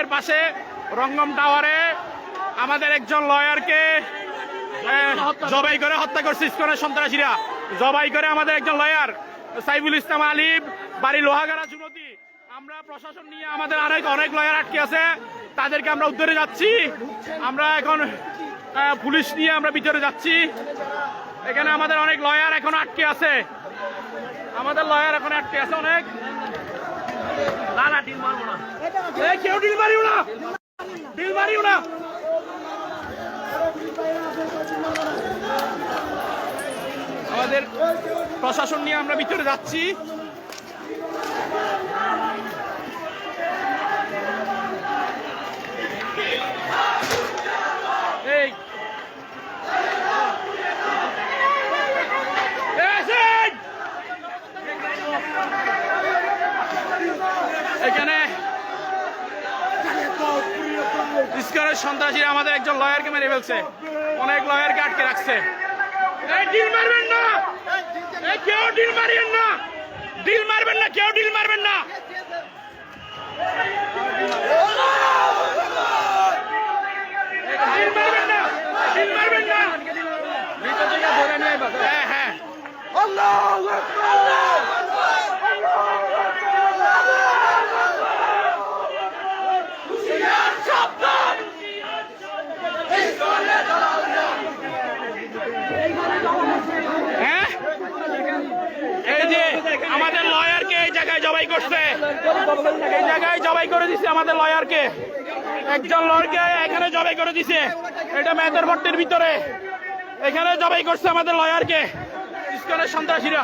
এর পাশে রঙ্গম টাওয়ারে আমাদের একজন লয়ারকে জবাই করে হত্যা করছে ইস্কনের সন্ত্রাসীরা। জবাই করে আমাদের একজন লয়ার, সাইফুল ইসলাম আলিফ বাড়ি লোহাগাড়া যুবতী। আমরা প্রশাসন নিয়ে আমাদের অনেক অনেক লয়ার আটকে আছে। তাদেরকে আমরা উদ্ধারে যাচ্ছি। আমরা এখন পুলিশ নিয়ে আমরা ভিতরে যাচ্ছি। এখানে আমাদের অনেক লয়ার এখন আটকে আছে। আমাদের লয়ার এখন আটকে আছে অনেক। না না ডিল মারবো না। এই, কেউ ডিল মারিও না। ডিল মারিও না। আমাদের প্রশাসন নিয়ে আমরা ভিতরে যাচ্ছি এই এসেন! এখানে ইস্কনের সন্ত্রাসী আমাদের একজন লয়ারকে মেরে ফেলছে। অনেক লয়ারকে আটকে রাখছে। এই ডিল মারবেন না! কেউ ডিল মারিয়েন না! ডিল মারবেন না কেউ ডিল মারবেন না! হ্যাঁ হ্যাঁ এই যে আমাদের লয়ারকে এই জায়গায় জবাই করছে। এই জায়গায় জবাই করে দিছে আমাদের লয়ারকে। একজন লয়ারকে এখানে জবাই করে দিছে। এটা মেয়েদের ভট্টের ভিতরে। এখানে জবাই করছে আমাদের লয়ারকে। ইস্কনের সন্ত্রাসীরা।